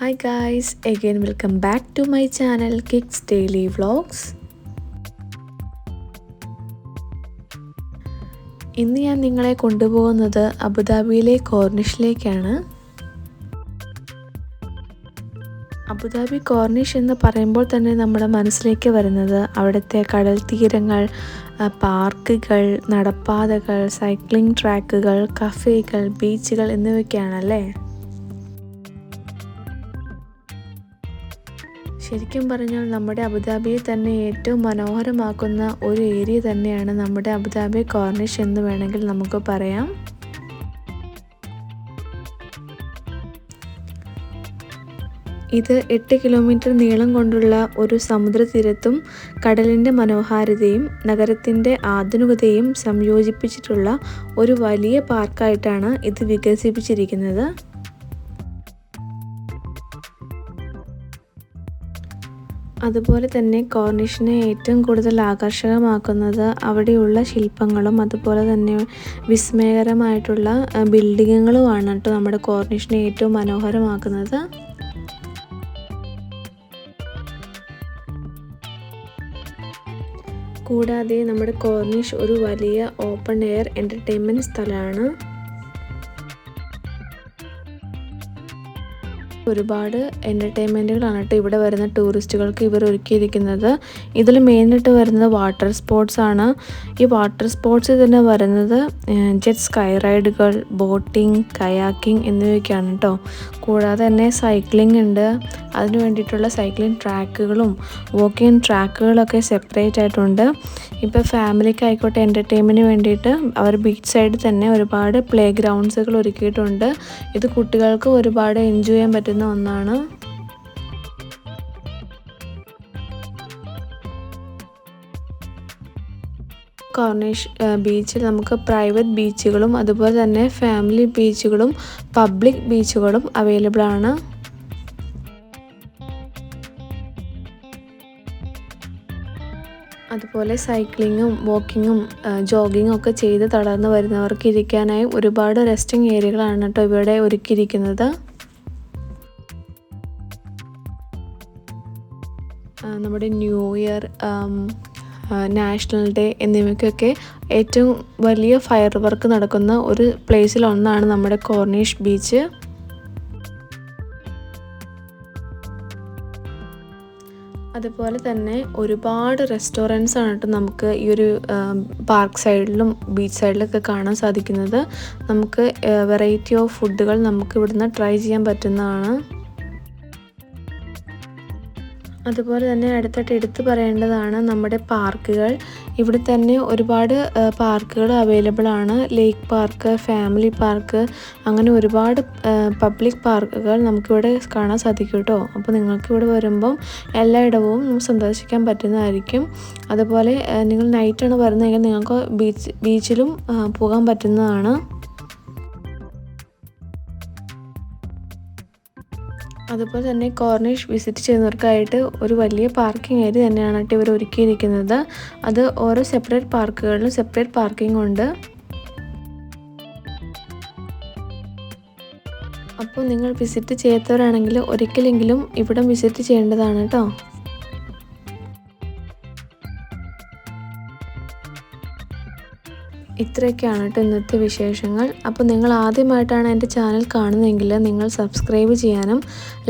Hi guys again welcome back to my channel kicks daily vlogs ഇന്ന് ഞാൻ നിങ്ങളെ കൊണ്ടുപോകുന്നത് അബുദാബിയിലെ കോർണിഷിലേക്കാണ്. അബുദാബി കോർണിഷ് എന്ന് പറയുമ്പോൾ തന്നെ നമ്മുടെ മനസ്സിലേക്ക് വരുന്നത് അവിടുത്തെ കടൽ തീരങ്ങൾ പാർക്കുകൾ നടപ്പാതകൾ സൈക്ലിംഗ് ട്രാക്കുകൾ കഫേകൾ ബീച്ചുകൾ എന്നിവയൊക്കെയാണല്ലേ? ശരിക്കും പറഞ്ഞാൽ നമ്മുടെ അബുദാബിയെ തന്നെ ഏറ്റവും മനോഹരമാക്കുന്ന ഒരു ഏരിയ തന്നെയാണ് നമ്മുടെ അബുദാബി കോർണിഷ് എന്ന് വേണമെങ്കിൽ നമുക്ക് പറയാം. ഇത് എട്ട് കിലോമീറ്റർ നീളം കൊണ്ടുള്ള ഒരു സമുദ്രതീരത്തും കടലിന്റെ മനോഹാരിതയും നഗരത്തിന്റെ ആധുനികതയും സംയോജിപ്പിച്ചിട്ടുള്ള ഒരു വലിയ പാർക്കായിട്ടാണ് ഇത് വികസിപ്പിച്ചിരിക്കുന്നത്. അതുപോലെ തന്നെ കോർണിഷിനെ ഏറ്റവും കൂടുതൽ ആകർഷകമാക്കുന്നത് അവിടെയുള്ള ശില്പങ്ങളും അതുപോലെ തന്നെ വിസ്മയകരമായിട്ടുള്ള ബിൽഡിങ്ങുകളുമാണ് കേട്ടോ നമ്മുടെ കോർണിഷിനെ ഏറ്റവും മനോഹരമാക്കുന്നത്. കൂടാതെ നമ്മുടെ കോർണിഷ് ഒരു വലിയ ഓപ്പൺ എയർ എന്റർടൈൻമെന്റ് സ്ഥലമാണ്. ഒരുപാട് എന്റർടൈൻമെന്റുകളാണ് കേട്ടോ ഇവിടെ വരുന്ന ടൂറിസ്റ്റുകൾക്ക് ഇവർ ഒരുക്കിയിരിക്കുന്നത് ഇതിൽ മെയിനായിട്ട് വരുന്നത് വാട്ടർ സ്പോർട്സ് ആണ്. ഈ വാട്ടർ സ്പോർട്സ് തന്നെ വരുന്നത് ജെറ്റ് സ്കൈ റൈഡുകൾ ബോട്ടിംഗ് കയാക്കിംഗ് എന്നിവയൊക്കെയാണ് കേട്ടോ കൂടാതെ തന്നെ സൈക്ലിംഗ് ഉണ്ട്. അതിന് വേണ്ടിയിട്ടുള്ള സൈക്ലിംഗ് ട്രാക്കുകളും വോക്കിംഗ് ട്രാക്കുകളൊക്കെ സെപ്പറേറ്റ് ആയിട്ടുണ്ട്. ഇപ്പോൾ ഫാമിലിക്ക് ആയിക്കോട്ടെ എന്റർടൈൻമെന്റിന് വേണ്ടിയിട്ട് അവർ ബീച്ച് സൈഡിൽ തന്നെ ഒരുപാട് പ്ലേ ഗ്രൗണ്ട്സുകൾ ഒരുക്കിയിട്ടുണ്ട്. ഇത് കുട്ടികൾക്ക് ഒരുപാട് എൻജോയ് ചെയ്യാൻ പറ്റുന്ന ഒന്നാണ്. കോർണിഷ് ബീച്ചിൽ നമുക്ക് പ്രൈവറ്റ് ബീച്ചുകളും അതുപോലെ തന്നെ ഫാമിലി ബീച്ചുകളും പബ്ലിക് ബീച്ചുകളും അവൈലബിൾ ആണ്. അതുപോലെ സൈക്ലിങ്ങും വാക്കിങ്ങും ജോഗിങ്ങും ഒക്കെ ചെയ്ത് തളർന്ന് വരുന്നവർക്ക് ഇരിക്കാനായി ഒരുപാട് റെസ്റ്റിംഗ് ഏരിയകളാണ് കേട്ടോ ഇവിടെ ഒരുക്കിയിരിക്കുന്നത്. നമ്മുടെ ന്യൂ ഇയർ നാഷണൽ ഡേ എന്നിവയ്ക്കൊക്കെ ഏറ്റവും വലിയ ഫയർ വർക്ക് നടക്കുന്ന ഒരു പ്ലേസിലൊന്നാണ് നമ്മുടെ കോർണിഷ് ബീച്ച് അതുപോലെ തന്നെ ഒരുപാട് റെസ്റ്റോറന്റ്സ് ആണ് കേട്ടോ നമുക്ക് ഈ ഒരു പാർക്ക് സൈഡിലും ബീച്ച് സൈഡിലൊക്കെ കാണാൻ സാധിക്കുന്നത്. നമുക്ക് വെറൈറ്റി ഓഫ് ഫുഡുകൾ നമുക്ക് ഇവിടുന്ന് ട്രൈ ചെയ്യാൻ പറ്റുന്നതാണ്. അതുപോലെ തന്നെ അടുത്തായിട്ട് എടുത്തു പറയേണ്ടതാണ് നമ്മുടെ പാർക്കുകൾ. ഇവിടെ തന്നെ ഒരുപാട് പാർക്കുകൾ അവൈലബിൾ ആണ്. ലേക്ക് പാർക്ക് ഫാമിലി പാർക്ക് അങ്ങനെ ഒരുപാട് പബ്ലിക് പാർക്കുകൾ നമുക്കിവിടെ കാണാൻ സാധിക്കും കേട്ടോ അപ്പോൾ നിങ്ങൾക്ക് ഇവിടെ വരുമ്പം എല്ലായിടവും സന്ദർശിക്കാൻ പറ്റുന്നതായിരിക്കും. അതുപോലെ നിങ്ങൾ നൈറ്റാണ് വരുന്നതെങ്കിൽ നിങ്ങൾക്ക് ബീച്ച് ബീച്ചിലും പോകാൻ പറ്റുന്നതാണ്. അതുപോലെ തന്നെ കോർണിഷ് വിസിറ്റ് ചെയ്യുന്നവർക്കായിട്ട് ഒരു വലിയ പാർക്കിംഗ് ഏരിയ തന്നെയാണ് ഇവർ ഒരുക്കിയിരിക്കുന്നത് അത് ഓരോ സെപ്പറേറ്റ് പാർക്കുകളിലും സെപ്പറേറ്റ് പാർക്കിംഗ് ഉണ്ട്. അപ്പോൾ നിങ്ങൾ വിസിറ്റ് ചെയ്യാത്തവരാണെങ്കിൽ ഒരിക്കലെങ്കിലും ഇവിടം വിസിറ്റ് ചെയ്യേണ്ടതാണ് കേട്ടോ. ഇത്രയൊക്കെയാണ് കേട്ടോ ഇന്നത്തെ വിശേഷങ്ങൾ. അപ്പോൾ നിങ്ങൾ ആദ്യമായിട്ടാണ് എന്റെ ചാനൽ കാണുന്നതെങ്കിൽ നിങ്ങൾ സബ്സ്ക്രൈബ് ചെയ്യാനും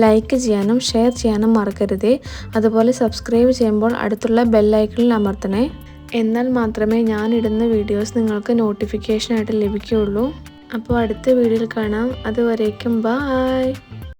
ലൈക്ക് ചെയ്യാനും ഷെയർ ചെയ്യാനും മറക്കരുതേ. അതുപോലെ സബ്സ്ക്രൈബ് ചെയ്യുമ്പോൾ അടുത്തുള്ള ബെല്ലൈക്കണിൽ അമർത്തണേ. എന്നാൽ മാത്രമേ ഞാൻ ഇടുന്ന വീഡിയോസ് നിങ്ങൾക്ക് നോട്ടിഫിക്കേഷനായിട്ട് ലഭിക്കുകയുള്ളൂ. അപ്പോൾ അടുത്ത വീഡിയോയിൽ കാണാം. അതുവരേക്കും ബായ്